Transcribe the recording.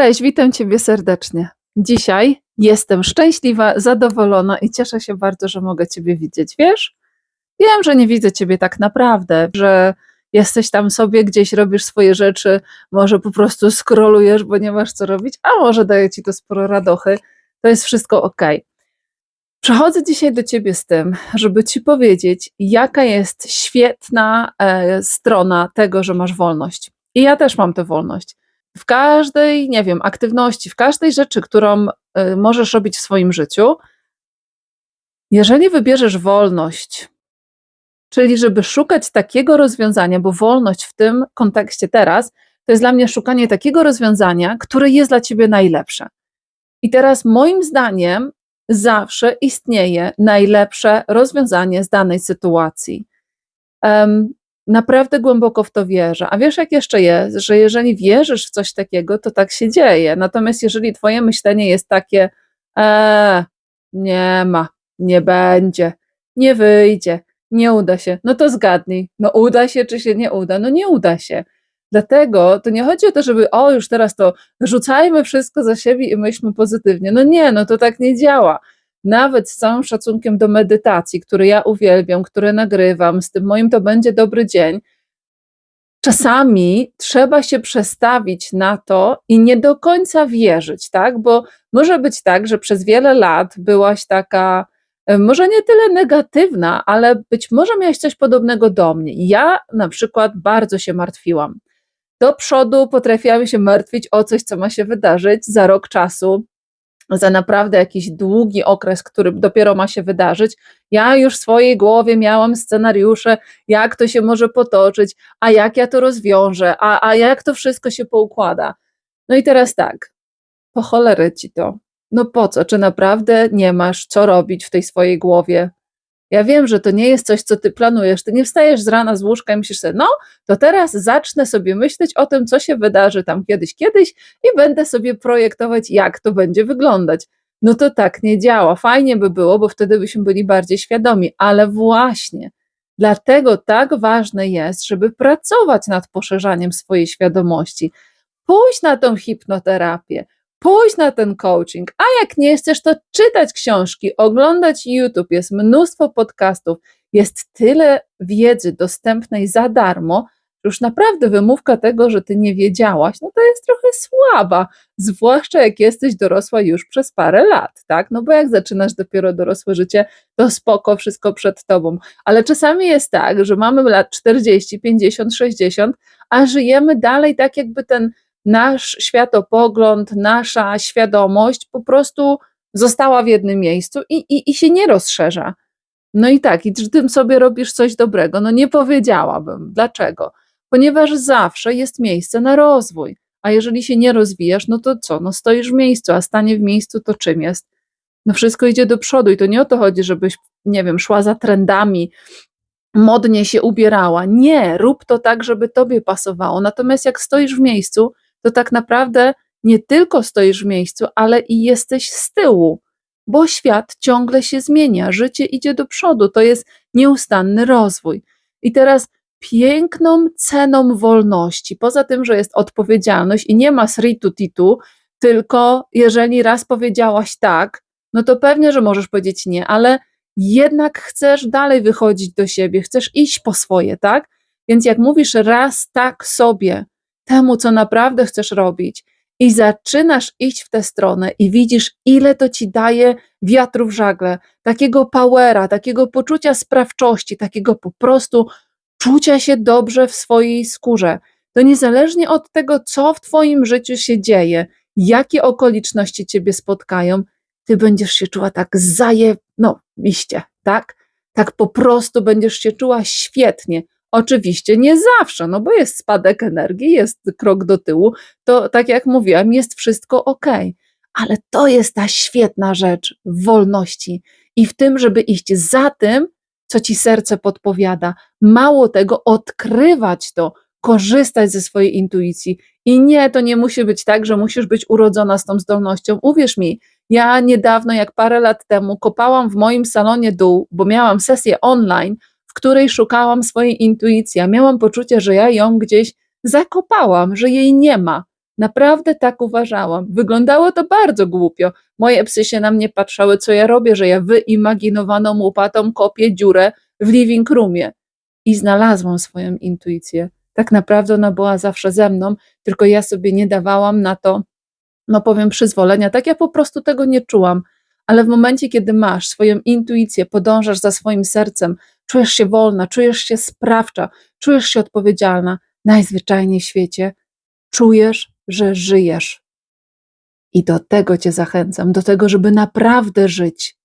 Cześć, witam Ciebie serdecznie. Dzisiaj jestem szczęśliwa, zadowolona i cieszę się bardzo, że mogę Ciebie widzieć. Wiesz, wiem, że nie widzę Ciebie tak naprawdę, że jesteś tam sobie gdzieś, robisz swoje rzeczy, może po prostu skrolujesz, bo nie masz co robić, a może daje Ci to sporo radochy. To jest wszystko ok. Przechodzę dzisiaj do Ciebie z tym, żeby Ci powiedzieć, jaka jest świetna e, strona tego, że masz wolność. I ja też mam tę wolność w każdej, nie wiem, aktywności, w każdej rzeczy, którą y, możesz robić w swoim życiu, jeżeli wybierzesz wolność, czyli żeby szukać takiego rozwiązania, bo wolność w tym kontekście teraz to jest dla mnie szukanie takiego rozwiązania, które jest dla ciebie najlepsze. I teraz moim zdaniem zawsze istnieje najlepsze rozwiązanie z danej sytuacji. Naprawdę głęboko w to wierzę. A wiesz, jak jeszcze jest, że jeżeli wierzysz w coś takiego, to tak się dzieje. Natomiast jeżeli twoje myślenie jest takie, eee, nie ma, nie będzie, nie wyjdzie, nie uda się, no to zgadnij, no uda się, czy się nie uda? No nie uda się. Dlatego to nie chodzi o to, żeby o, już teraz to rzucajmy wszystko za siebie i myślmy pozytywnie. No nie, no to tak nie działa nawet z całym szacunkiem do medytacji, który ja uwielbiam, które nagrywam, z tym moim to będzie dobry dzień, czasami trzeba się przestawić na to i nie do końca wierzyć, tak? Bo może być tak, że przez wiele lat byłaś taka, e, może nie tyle negatywna, ale być może miałaś coś podobnego do mnie. Ja na przykład bardzo się martwiłam. Do przodu potrafiłam się martwić o coś, co ma się wydarzyć za rok czasu, za naprawdę jakiś długi okres, który dopiero ma się wydarzyć. Ja już w swojej głowie miałam scenariusze, jak to się może potoczyć, a jak ja to rozwiążę, a, a jak to wszystko się poukłada. No i teraz tak, po cholery ci to. No po co? Czy naprawdę nie masz co robić w tej swojej głowie? Ja wiem, że to nie jest coś, co ty planujesz. Ty nie wstajesz z rana z łóżka i myślisz sobie, no to teraz zacznę sobie myśleć o tym, co się wydarzy tam kiedyś, kiedyś i będę sobie projektować, jak to będzie wyglądać. No to tak nie działa. Fajnie by było, bo wtedy byśmy byli bardziej świadomi, ale właśnie dlatego tak ważne jest, żeby pracować nad poszerzaniem swojej świadomości, pójść na tą hipnoterapię, pójść na ten coaching, a jak nie chcesz, to czytać książki, oglądać YouTube, jest mnóstwo podcastów, jest tyle wiedzy dostępnej za darmo, już naprawdę wymówka tego, że ty nie wiedziałaś, no to jest trochę słaba, zwłaszcza jak jesteś dorosła już przez parę lat, tak? No bo jak zaczynasz dopiero dorosłe życie, to spoko, wszystko przed tobą. Ale czasami jest tak, że mamy lat 40, 50, 60, a żyjemy dalej tak, jakby ten nasz światopogląd, nasza świadomość po prostu została w jednym miejscu i, i, i się nie rozszerza. No i tak, i tym sobie robisz coś dobrego? No nie powiedziałabym. Dlaczego? Ponieważ zawsze jest miejsce na rozwój. A jeżeli się nie rozwijasz, no to co? No stoisz w miejscu, a stanie w miejscu to czym jest? No wszystko idzie do przodu i to nie o to chodzi, żebyś, nie wiem, szła za trendami, modnie się ubierała. Nie, rób to tak, żeby tobie pasowało. Natomiast jak stoisz w miejscu, to tak naprawdę nie tylko stoisz w miejscu, ale i jesteś z tyłu, bo świat ciągle się zmienia, życie idzie do przodu, to jest nieustanny rozwój. I teraz piękną ceną wolności, poza tym, że jest odpowiedzialność i nie ma sritu titu, tylko jeżeli raz powiedziałaś tak, no to pewnie, że możesz powiedzieć nie, ale jednak chcesz dalej wychodzić do siebie, chcesz iść po swoje, tak? Więc jak mówisz raz tak sobie, temu, co naprawdę chcesz robić, i zaczynasz iść w tę stronę i widzisz, ile to ci daje wiatru w żagle, takiego powera, takiego poczucia sprawczości, takiego po prostu czucia się dobrze w swojej skórze. To niezależnie od tego, co w Twoim życiu się dzieje, jakie okoliczności Ciebie spotkają, Ty będziesz się czuła tak zaje, no, iście, tak? Tak po prostu będziesz się czuła świetnie, Oczywiście nie zawsze, no bo jest spadek energii, jest krok do tyłu, to tak jak mówiłam, jest wszystko ok. Ale to jest ta świetna rzecz w wolności i w tym, żeby iść za tym, co ci serce podpowiada. Mało tego, odkrywać to, korzystać ze swojej intuicji. I nie, to nie musi być tak, że musisz być urodzona z tą zdolnością. Uwierz mi, ja niedawno, jak parę lat temu, kopałam w moim salonie dół, bo miałam sesję online w której szukałam swojej intuicji, miałam poczucie, że ja ją gdzieś zakopałam, że jej nie ma. Naprawdę tak uważałam. Wyglądało to bardzo głupio. Moje psy się na mnie patrzały, co ja robię, że ja wyimaginowaną łopatą kopię dziurę w living roomie. I znalazłam swoją intuicję. Tak naprawdę ona była zawsze ze mną, tylko ja sobie nie dawałam na to, no powiem, przyzwolenia. Tak ja po prostu tego nie czułam. Ale w momencie, kiedy masz swoją intuicję, podążasz za swoim sercem, czujesz się wolna, czujesz się sprawcza, czujesz się odpowiedzialna, najzwyczajniej w świecie, czujesz, że żyjesz. I do tego Cię zachęcam, do tego, żeby naprawdę żyć.